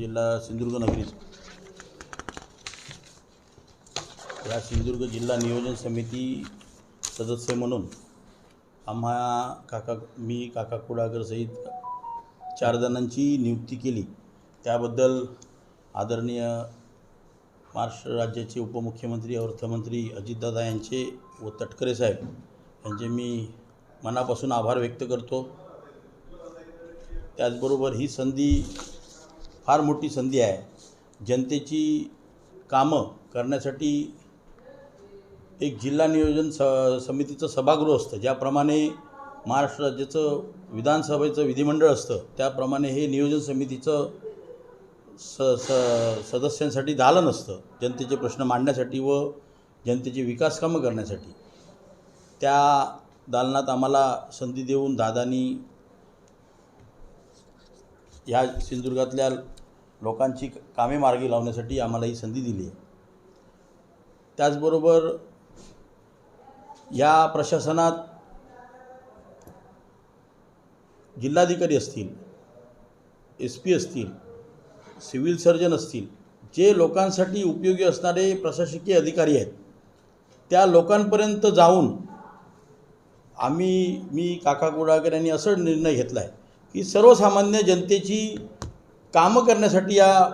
जिल्हा सिंधुदुर्ग नगरीच या सिंधुदुर्ग जिल्हा नियोजन समिती सदस्य म्हणून आम्हा काका मी काका कुडागरसहित चार जणांची नियुक्ती केली. त्याबद्दल आदरणीय महाराष्ट्र राज्याचे उपमुख्यमंत्री अर्थमंत्री अजितदादा यांचे व तटकरे साहेब यांचे मी मनापासून आभार व्यक्त करतो. त्याचबरोबर ही संधी फार मोठी संधी आहे. जनतेची कामं करण्यासाठी एक जिल्हा नियोजन स समितीचं सभागृह असतं. ज्याप्रमाणे महाराष्ट्र राज्याचं विधानसभेचं विधिमंडळ असतं त्याप्रमाणे हे नियोजन समितीचं स स सदस्यांसाठी दालन असतं जनतेचे प्रश्न मांडण्यासाठी व जनतेची विकास कामं करण्यासाठी. त्या दालनात आम्हाला संधी देऊन दादानी ह्या सिंधुदुर्गातल्या लोकांची कामे मार्गी लावण्यासाठी आम्हाला ही संधी दिली आहे. त्याचबरोबर या प्रशासनात जिल्हाधिकारी असतील एस पी असतील सिव्हिल सर्जन असतील जे लोकांसाठी उपयोगी असणारे प्रशासकीय अधिकारी आहेत त्या लोकांपर्यंत जाऊन आम्ही मी काका गुडाकर यांनी असं निर्णय घेतला आहे की सर्वसामान्य जनतेची कामं करण्यासाठी या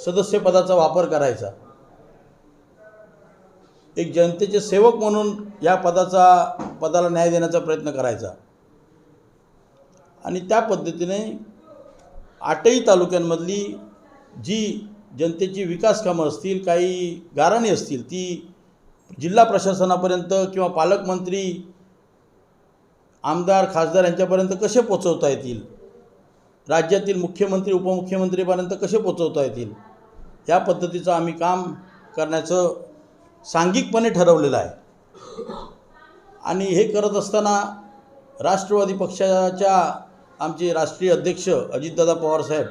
सदस्यपदाचा वापर करायचा. एक जनतेचे सेवक म्हणून या पदाचा पदाला न्याय देण्याचा प्रयत्न करायचा. आणि त्या पद्धतीने आठही तालुक्यांमधली जी जनतेची विकास कामं असतील काही गाराणी असतील ती जिल्हा प्रशासनापर्यंत किंवा पालकमंत्री आमदार खासदार यांच्यापर्यंत कसे पोचवता येतील? राज्यातील मुख्यमंत्री उपमुख्यमंत्रीपर्यंत कसे पोचवता येतील? या पद्धतीचं आम्ही काम करण्याचं सांघिकपणे ठरवलेलं आहे. आणि हे करत असताना राष्ट्रवादी पक्षाच्या आमचे राष्ट्रीय अध्यक्ष अजितदादा पवारसाहेब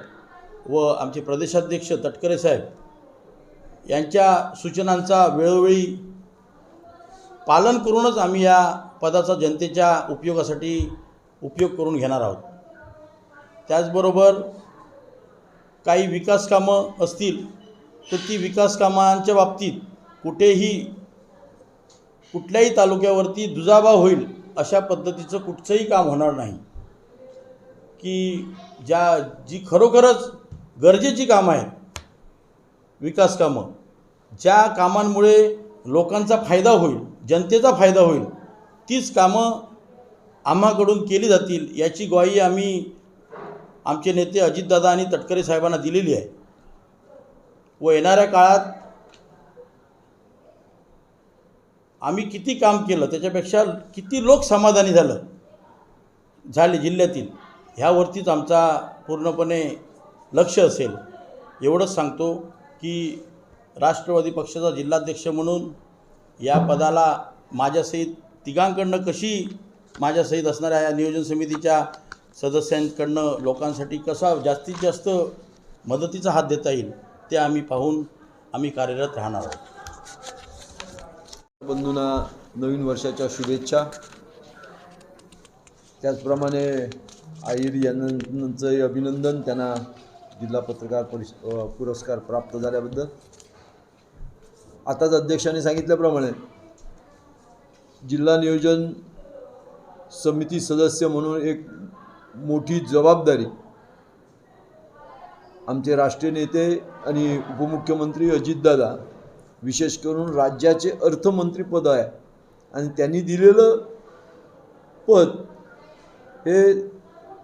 व आमचे प्रदेशाध्यक्ष तटकरे साहेब यांच्या सूचनांचा वेळोवेळी पालन करूनच आम्ही या पदाचा जनतेच्या उपयोगासाठी उपयोग करून घेणार आहोत. त्याचबरोबर काही विकास कामं असतील तर ती विकास कामांच्या बाबतीत कुठेही कुठल्याही तालुक्यावरती दुजाबा होईल अशा पद्धतीचं कुठचंही काम होणार नाही. की ज्या जी खरोखरच गरजेची कामं आहेत विकास कामं ज्या कामांमुळे लोकांचा फायदा होईल जनतेचा फायदा होईल तीच कामं आम्हाकडून केली जातील याची ग्वाही आम्ही आमचे नेते अजितदादा आणि तटकरे साहेबांना दिलेली आहे. व येणाऱ्या काळात आम्ही किती काम केलं त्याच्यापेक्षा किती लोक समाधानी झालं झाले जिल्ह्यातील ह्यावरतीच आमचा पूर्णपणे लक्ष असेल. एवढंच सांगतो की राष्ट्रवादी पक्षाचा जिल्हाध्यक्ष म्हणून या पदाला माझ्यासहित तिघांकडनं कशी माझ्यासहित असणाऱ्या या नियोजन समितीच्या सदस्यांकडनं लोकांसाठी कसा जास्तीत जास्त मदतीचा हात देता येईल ते आम्ही पाहून आम्ही कार्यरत राहणार आहोत. बंधूंना नवीन वर्षाच्या शुभेच्छा. त्याचप्रमाणे आईर यांचंही अभिनंदन. त्यांना जिल्हा पत्रकार परिष पुरस्कार प्राप्त झाल्याबद्दल. आताच अध्यक्षाने सांगितल्याप्रमाणे जिल्हा नियोजन समिती सदस्य म्हणून एक मोठी जबाबदारी. आमचे राष्ट्रीय नेते आणि उपमुख्यमंत्री अजितदादा विशेष करून राज्याचे अर्थमंत्रीपद आहे. आणि त्यांनी दिलेलं पद हे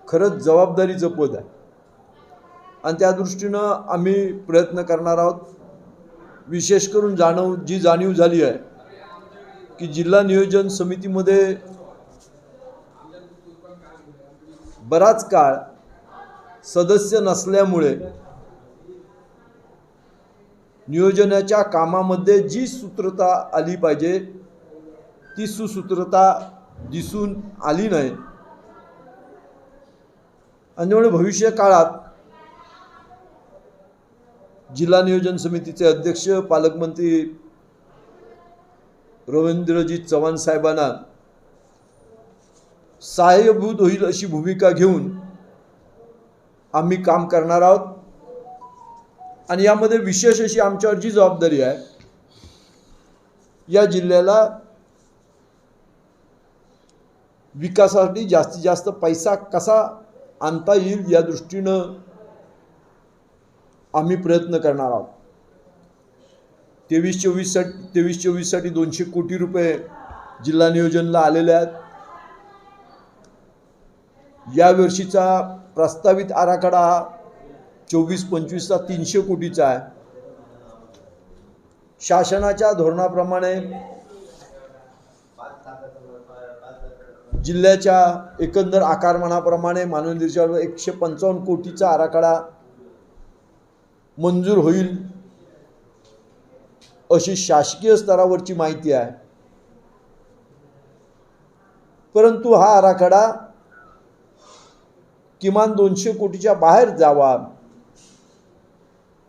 खरंच जबाबदारीचं पद आहे. आणि त्या दृष्टीनं आम्ही प्रयत्न करणार आहोत. विशेष करून जाणव जी जाणीव झाली आहे की जिल्हा नियोजन समितीमध्ये बराच काळ सदस्य नसल्यामुळे नियोजनाच्या कामामध्ये जी सूत्रता आली पाहिजे ती सुसूत्रता दिसून आली नाही. आणि म्हणून भविष्य काळात जिल्हा नियोजन समितीचे अध्यक्ष पालकमंत्री रवींद्रजी चव्हाण साहेबांना सहाय्यभूत होईल अशी भूमिका घेऊन आम्ही काम करणार आहोत. आणि यामध्ये विशेष अशी आमच्यावर जी जबाबदारी आहे या जिल्ह्याला विकासासाठी जास्तीत जास्त पैसा कसा आणता येईल या दृष्टीनं आम्ही प्रयत्न करणार आहोत. तेवीस चोवीससाठी तेवीस चोवीससाठी दोनशे कोटी रुपये जिल्हा नियोजनला आलेले आहेत. या वर्षीचा प्रस्तावित आराखडा हा चोवीस पंचवीसचा तीनशे कोटीचा आहे. शासनाच्या धोरणाप्रमाणे जिल्ह्याच्या एकंदर आकारमानाप्रमाणे मानवनिर्चार एकशे पंचावन्न कोटीचा आराखडा मंजूर होईल अशी शासकीय स्तरावरची माहिती आहे. परंतु हा आराखडा किमान दोनशे कोटीच्या बाहेर जावा.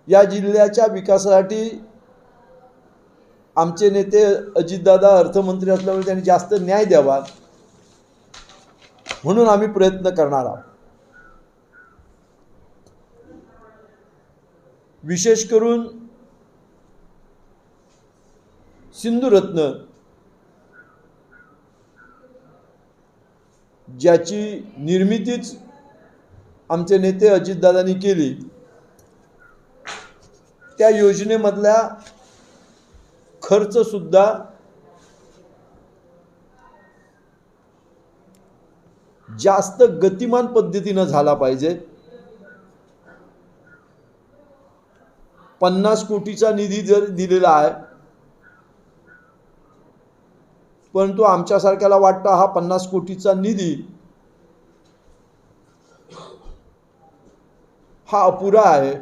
या जिल्ह्याच्या विकासासाठी आमचे नेते अजितदादा अर्थमंत्री असल्यामुळे त्यांनी जास्त न्याय द्यावा. म्हणून आम्ही प्रयत्न करणार आहोत. विशेष करून सिंधुरत्न ज्याची निर्मितीच आमचे नेते अजितदादांनी केली. त्या योजनेमधल्या खर्चसुद्धा जास्त गतिमान पद्धतीनं झाला पाहिजे. पन्नास कोटीचा निधी जर दिलेला आहे परंतु आमच्यासारख्याला वाटतं हा पन्नास कोटीचा निधी हा अपुरा आहे.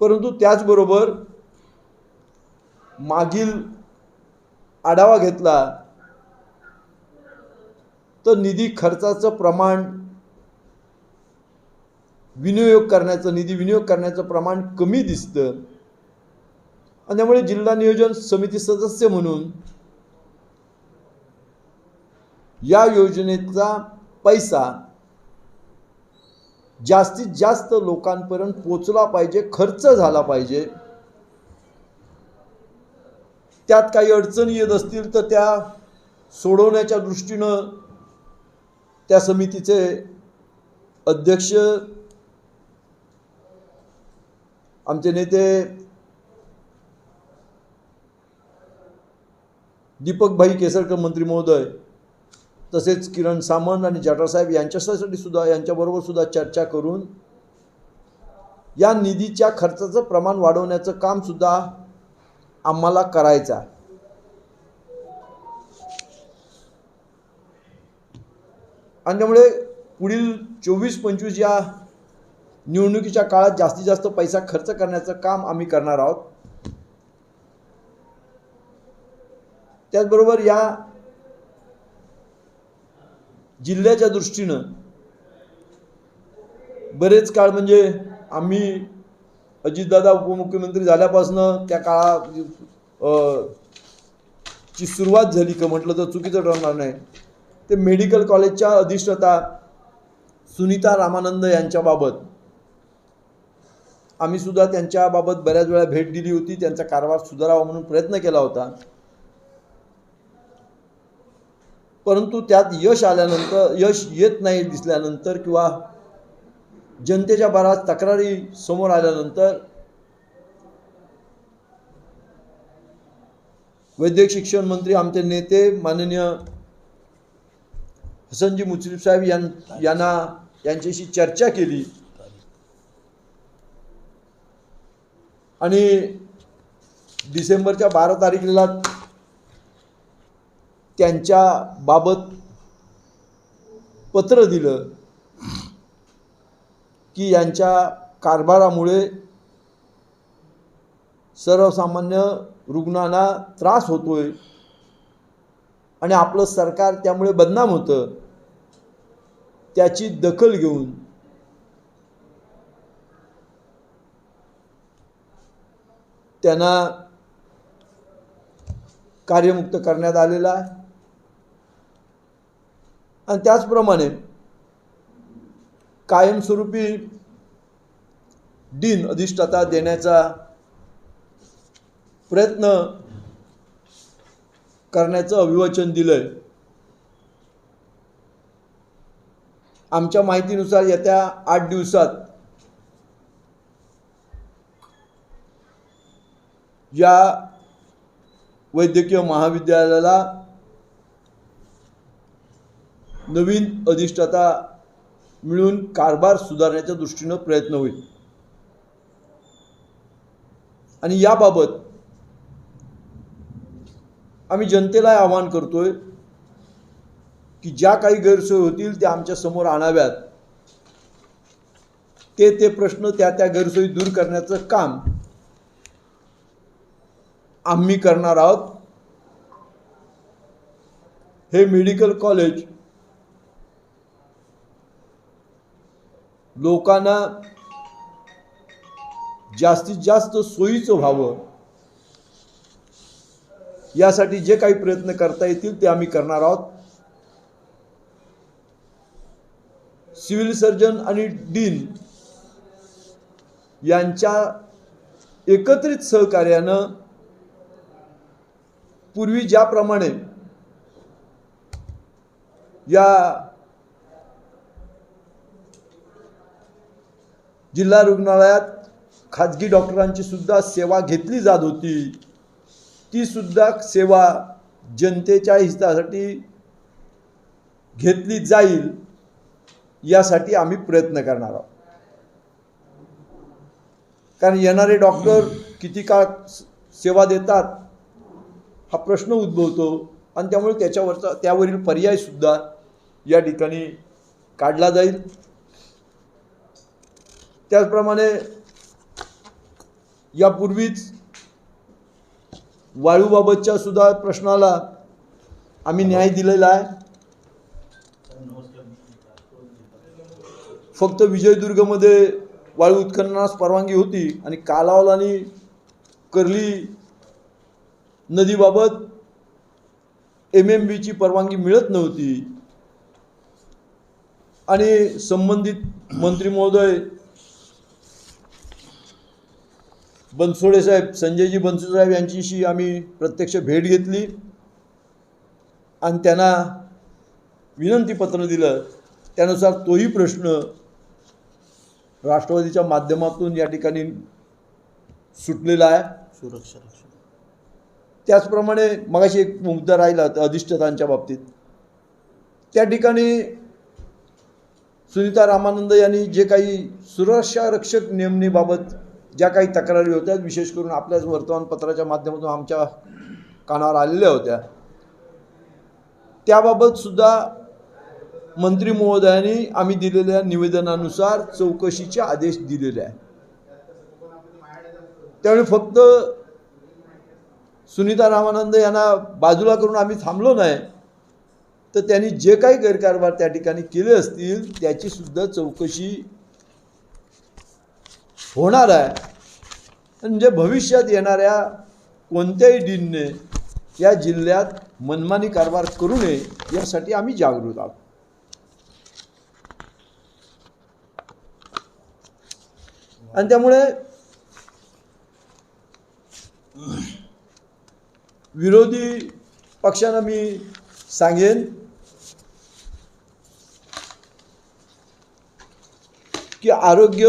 परंतु त्याचबरोबर मागील आढावा घेतला तर निधी खर्चाचं प्रमाण विनियोग करण्याचं निधी विनियोग करण्याचं प्रमाण कमी दिसतं. आणि त्यामुळे जिल्हा नियोजन समिती सदस्य म्हणून या योजनेचा पैसा जास्तीत जास्त लोकांपर्यंत पोचला पाहिजे खर्च झाला पाहिजे. त्यात काही अडचणी येत असतील तर त्या सोडवण्याच्या दृष्टीनं त्या समितीचे अध्यक्ष आमचे नेते दीपकभाई केसरकर मंत्री महोदय तसेच किरण सामंत आणि जटासाहेब यांच्यासाठी सुद्धा यांच्याबरोबर सुद्धा चर्चा करून या निधीच्या खर्चाचं प्रमाण वाढवण्याचं काम सुद्धा आम्हाला करायचं आहे. आणि त्यामुळे पुढील चोवीस पंचवीस या निवडणुकीच्या काळात जास्तीत जास्त पैसा खर्च करण्याचं काम आम्ही करणार आहोत. त्याचबरोबर या जिल्ह्याच्या दृष्टीनं बरेच काळ म्हणजे आम्ही अजितदादा उपमुख्यमंत्री झाल्यापासनं त्या काळा ची सुरुवात झाली का म्हटलं तर चुकीचं ठरणार नाही. ते मेडिकल कॉलेजच्या अधिष्ठाता सुनीता रामानंद यांच्याबाबत आम्ही सुद्धा त्यांच्याबाबत बऱ्याच वेळा भेट दिली होती. त्यांचा कारभार सुधारावा म्हणून प्रयत्न केला होता. परंतु त्यात यश आल्यानंतर यश येत नाही दिसल्यानंतर किंवा जनतेच्या बऱ्याच तक्रारी समोर आल्यानंतर वैद्यक शिक्षण मंत्री आमचे नेते माननीय हसनजी मुश्रीफ साहेब यां यांना यांच्याशी चर्चा केली. आणि डिसेंबरच्या बारा तारखेला त्यांच्या बाबत पत्र दिलं की यांच्या कारभारामुळे सर्वसामान्य रुग्णांना त्रास होतोय आणि आपलं सरकार त्यामुळे बदनाम होतं त्याची दखल घेऊन त्यांना कार्यमुक्त करण्यात आलेला आहे. आणि त्याचप्रमाणे कायमस्वरूपी डीन अधिष्ठाता देण्याचा प्रयत्न करण्याचं अभिवचन दिलंय. आमच्या माहितीनुसार येत्या आठ दिवसात या वैद्यकीय महाविद्यालयाला नवीन अधिष्ठाता मिळून कारभार सुधारण्याच्या दृष्टीनं प्रयत्न होईल. आणि याबाबत आम्ही जनतेला आवाहन करतोय की ज्या काही गैरसोयी होतील त्या आमच्यासमोर आणाव्यात. ते ते प्रश्न त्या त्या गैरसोयी दूर करण्याचं काम आम्ही करणार आहोत. हे मेडिकल कॉलेज लोकांना जास्तीत जास्त सोयीचं व्हावं. यासाठी जे काही प्रयत्न करता येतील ते आम्ही करणार आहोत. सिव्हिल सर्जन आणि डीन यांच्या एकत्रित सहकार्यानं पूर्वी ज्याप्रमाणे या जिल्हा रुग्णालयात खाजगी डॉक्टरांची सुद्धा सेवा घेतली जात होती. तीसुद्धा सेवा जनतेच्या हितासाठी घेतली जाईल यासाठी आम्ही प्रयत्न करणार आहोत. कारण येणारे डॉक्टर किती काळ सेवा देतात हा प्रश्न उद्भवतो. आणि त्यामुळे त्याच्यावरचा त्यावरील पर्यायसुद्धा या ठिकाणी काढला जाईल. त्याचप्रमाणे यापूर्वीच वाळूबाबतच्या सुद्धा प्रश्नाला आम्ही न्याय दिलेला आहे. फक्त विजयदुर्गमध्ये वाळू उत्खननास परवानगी होती आणि कालावल आणि कर्ली नदीबाबत एम एम बीची परवानगी मिळत नव्हती. आणि संबंधित मंत्री महोदय बनसोडे साहेब संजयजी बनसोडे साहेब यांच्याशी आम्ही प्रत्यक्ष भेट घेतली. आणि त्यांना विनंतीपत्र दिलं. त्यानुसार तोही प्रश्न राष्ट्रवादीच्या माध्यमातून या ठिकाणी सुटलेला आहे. सुरक्षा त्याचप्रमाणे मगाशी एक मुद्दा राहिला अधिष्ठातांच्या बाबतीत. त्या ठिकाणी सुनीता रामानंद यांनी जे काही सुरक्षा रक्षक नेमणीबाबत ज्या काही तक्रारी होत्या विशेष करून आपल्याच वर्तमानपत्राच्या माध्यमातून आमच्या कानावर आलेल्या होत्या त्याबाबत सुद्धा मंत्री महोदयांनी आम्ही दिलेल्या निवेदनानुसार चौकशीचे आदेश दिलेले आहे त्यावेळी फक्त सुनीता रामानंद यांना बाजूला करून आम्ही थांबलो नाही. तर त्यांनी जे काही गैरकारभार त्या ठिकाणी केले असतील त्याची सुद्धा चौकशी होणार आहे. म्हणजे भविष्यात येणाऱ्या कोणत्याही डीनने या जिल्ह्यात मनमानी कारभार करू नये यासाठी आम्ही जागृत आहोत. आणि त्यामुळे विरोधी पक्षांना मी सांगेन की आरोग्य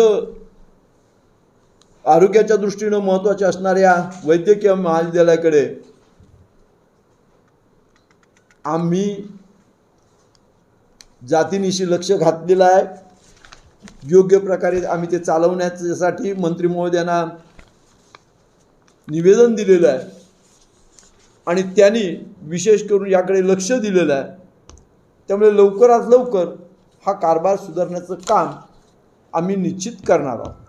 आरोग्याच्या दृष्टीनं महत्त्वाच्या असणाऱ्या वैद्यकीय महाविद्यालयाकडे आम्ही जातीनिशी लक्ष घातलेलं आहे. योग्य प्रकारे आम्ही ते चालवण्यासाठी मंत्री महोदयांना निवेदन दिलेलं आहे. आणि त्यांनी विशेष करून याकडे लक्ष दिलेलं आहे. त्यामुळे लवकरात लवकर हा कारभार सुधारण्याचं काम आम्ही निश्चित करणार आहोत.